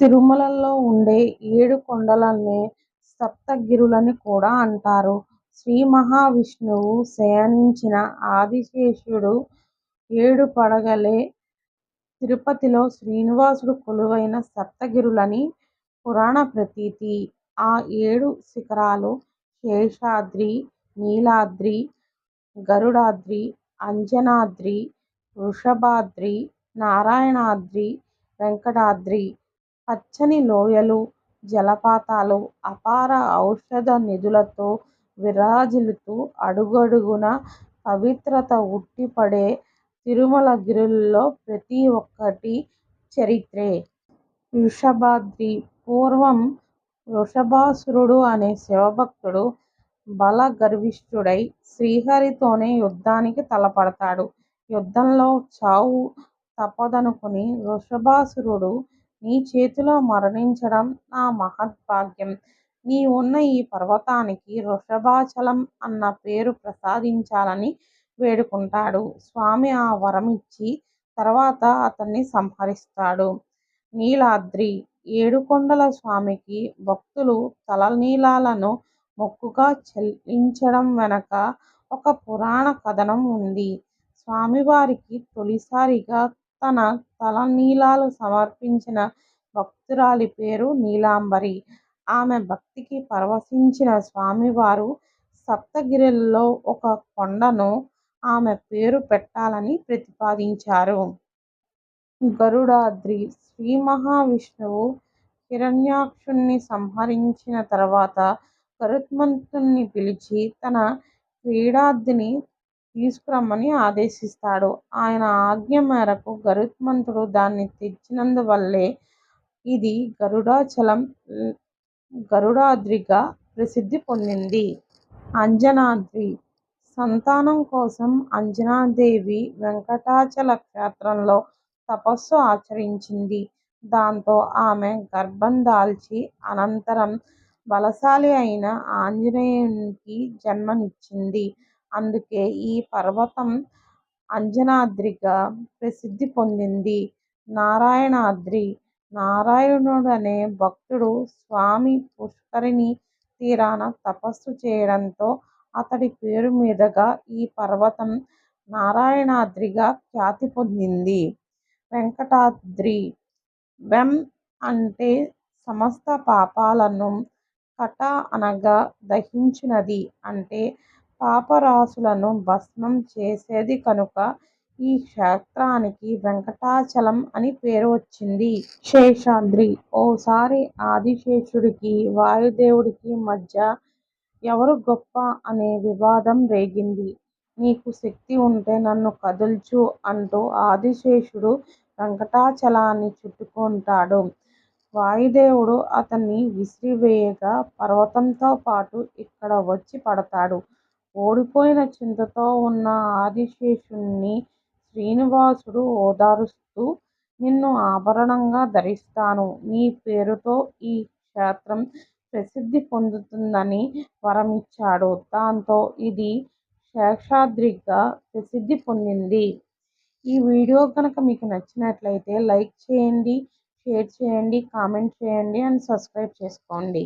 తిరుమలలో ఉండే ఏడు కొండలనే సప్తగిరులని కూడా అంటారు. శ్రీ మహావిష్ణువు శయనించిన ఆదిశేషుడు ఏడు పడగలే తిరుపతిలో శ్రీనివాసుడు కొలువైన సప్తగిరులని పురాణ ప్రతీతి. ఆ ఏడు శిఖరాలు శేషాద్రి, నీలాద్రి, గరుడాద్రి, అంజనాద్రి, వృషభాద్రి, నారాయణాద్రి, వెంకటాద్రి పచ్చని లోయలు, జలపాతాలు, అపార ఔషధ నిధులతో విరాజిల్లుతూ అడుగడుగునా పవిత్రత ఉట్టిపడే తిరుమలగిరుల్లో ప్రతి ఒక్కటి చరిత్రే. వృషభాద్రి పూర్వం వృషభాసురుడు అనే శివభక్తుడు బలగర్విష్ఠుడై శ్రీహరితోనే యుద్ధానికి తలపడతాడు. యుద్ధంలో చావు తప్పదనుకుని వృషభాసురుడు నీ చేతిలో మరణించడం నా మహద్భాగ్యం. ఉన్న ఈ పర్వతానికి వృషభాచలం అన్న పేరు ప్రసాదించాలని వేడుకుంటాడు. స్వామి ఆ వరం ఇచ్చి తర్వాత అతన్ని సంహరిస్తాడు. నీలాద్రి ఏడుకొండల స్వామికి భక్తులు తలనీలాలను మొక్కుగా చెల్లించడం వెనక ఒక పురాణ కథనం ఉంది. స్వామివారికి తొలిసారిగా తన తలనీలాలు సమర్పించిన భక్తురాలి పేరు నీలాంబరి. ఆమె భక్తికి పరవశించిన స్వామివారు సప్తగిరిలో ఒక కొండను ఆమె పేరు పెట్టాలని ప్రతిపాదించారు. గరుడాద్రి శ్రీ మహావిష్ణువు హిరణ్యాక్షుణ్ణి సంహరించిన తర్వాత గరుత్మంతుణ్ణి పిలిచి తన క్రీడాద్రిని తీసుకురమ్మని ఆదేశిస్తాడు. ఆయన ఆజ్ఞ మేరకు గరుత్మంతుడు దాన్ని తెచ్చినందువల్లే ఇది గరుడాచలం, గరుడాద్రిగా ప్రసిద్ధి పొందింది. అంజనాద్రి సంతానం కోసం అంజనాదేవి వెంకటాచల క్షేత్రంలో తపస్సు ఆచరించింది. దాంతో ఆమె గర్భం దాల్చి అనంతరం బలశాలి అయిన ఆంజనేయునికి జన్మనిచ్చింది. అందుకే ఈ పర్వతం అంజనాద్రిగా ప్రసిద్ధి పొందింది. నారాయణాద్రి నారాయణుడనే భక్తుడు స్వామి పుష్కరిణి తీరాన తపస్సు చేయడంతో అతడి పేరు మీదుగా ఈ పర్వతం నారాయణాద్రిగా ఖ్యాతి పొందింది. వెంకటాద్రి వెం అంటే సమస్త పాపాలను, కట అనగా దహించినది అంటే పాపరాశులను భస్మం చేసేది కనుక ఈ క్షేత్రానికి వెంకటాచలం అని పేరు వచ్చింది. శేషాద్రి ఓసారి ఆదిశేషుడికి వాయుదేవుడికి మధ్య ఎవరు గొప్ప అనే వివాదం రేగింది. నీకు శక్తి ఉంటే నన్ను కదుల్చు అంటూ ఆదిశేషుడు వెంకటాచలాన్ని చుట్టుకుంటాడు. వాయుదేవుడు అతన్ని విసిరివేయగా పర్వతంతో పాటు ఇక్కడ వచ్చి పడతాడు. ఓడిపోయిన చింతతో ఉన్న ఆదిశేషుణ్ణి శ్రీనివాసుడు ఓదారుస్తూ నిన్ను ఆభరణంగా ధరిస్తాను. నీ పేరుతో ఈ క్షేత్రం ప్రసిద్ధి పొందుతుందని వరమిచ్చాడు. దాంతో ఇది శేషాద్రిగా ప్రసిద్ధి పొందింది. ఈ వీడియో కనుక మీకు నచ్చినట్లయితే లైక్ చేయండి, షేర్ చేయండి, కామెంట్ చేయండి అండ్ సబ్స్క్రైబ్ చేసుకోండి.